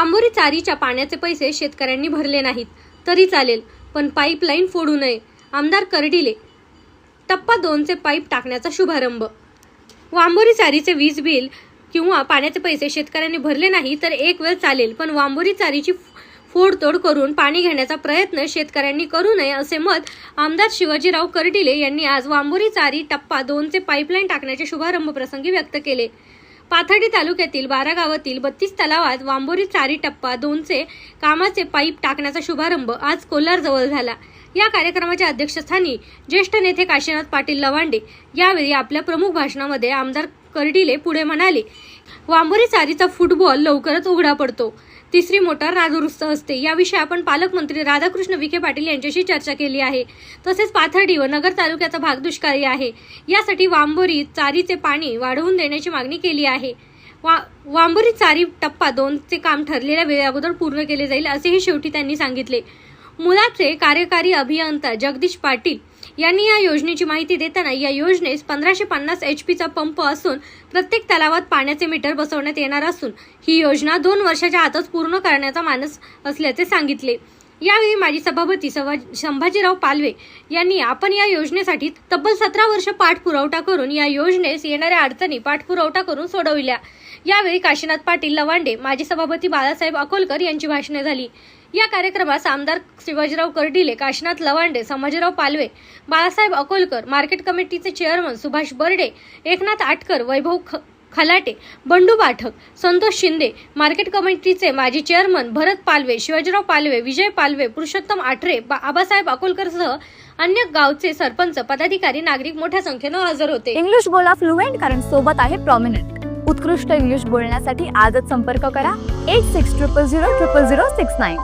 बांबोरी चारीच्या पाण्याचे पैसे शेतकऱ्यांनी भरले नाहीत. तरी चालेल पण पाईपलाईन फोडू नये आमदार करडिले. टप्पा दोनचे पाईप टाकण्याचा शुभारंभ. वांबोरी चारीचे वीज बिल किंवा पाण्याचे पैसे शेतकऱ्यांनी भरले नाही तर एक वेळ चालेल पण वांबोरी चारीची फोडतोड करून पाणी घेण्याचा प्रयत्न शेतकऱ्यांनी करू नये असे मत आमदार शिवाजीराव करडिले यांनी आज वांबोरी चारी टप्पा दोनचे पाईपलाईन टाकण्याचे शुभारंभ प्रसंगी व्यक्त केले. पाथर्डी तालुक्यातील बारा गावातील बत्तीस तलावात वांबोरी चारी टप्पा दोनचे कामाचे पाईप टाकण्याचा शुभारंभ आज कोल्हार जवळ झाला. या कार्यक्रमाच्या अध्यक्षस्थानी ज्येष्ठ नेते काशीनाथ पाटील लवांडे. यावेळी आपल्या प्रमुख भाषणामध्ये आमदार कर्डिले पुढे म्हणाले वांबोरी चारीचा फुटबॉल लवकरच उघडा पडतो. तिसरी मोटार नादुरुस्त असते. याविषयी आपण पालकमंत्री राधाकृष्ण विखे पाटील यांच्याशी चर्चा केली आहे. तसेच पाथर्डी व नगर तालुक्याचा भाग दुष्काळी आहे. यासाठी वांबोरी चारीचे पाणी वाढवून देण्याची मागणी केली आहे. वा वांबोरी चारी टप्पा दोनचे काम ठरलेल्या वेळेअगोदर पूर्ण केले जाईल असेही शेवटी त्यांनी सांगितले. मुलाचे कार्यकारी अभियंता जगदीश पाटील यांनी या योजनेची माहिती देताना या योजनेस पंधराशे पन्नास एच पीचा पंप असून प्रत्येक तलावात पाण्याचे मीटर बसवण्यात येणार असून ही योजना दोन वर्षाच्या आतच पूर्ण करण्याचा मानस असल्याचे सांगितले. यावेळी माजी सभापती संभाजीराव पालवे यांनी आपण या योजनेसाठी तब्बल सतरा वर्ष पाठपुरवठा करून या योजनेस येणाऱ्या अडचणी पाठपुरवठा करून सोडविल्या. यावेळी काशीनाथ पाटील लवांडे माजी सभापती बाळासाहेब अकोलकर यांची भाषणे झाली. या कार्यक्रमास आमदार शिवाजीराव कर्डिले काशीनाथ लवांडे संभाजीराव पालवे बाळासाहेब अकोलकर मार्केट कमिटीचे चेअरमन सुभाष बर्डे एकनाथ आटकर वैभव ख खलाटे बंडू पाठक संतोष शिंदे मार्केट कमिटीचे माजी चेअरमन भरत पालवे शिवाजीराव पालवे विजय पालवे पुरुषोत्तम आठरे बा- आबासाहेब अकोलकरसह अन्य गावचे सरपंच पदाधिकारी नागरिक मोठ्या संख्येनं हजर होते. इंग्लिश बोला फ्लुएंट कारण सोबत आहे प्रॉमिनंट उत्कृष्ट इंग्लिश बोलण्यासाठी आजच संपर्क करा. Eight six triple zero triple zero six nine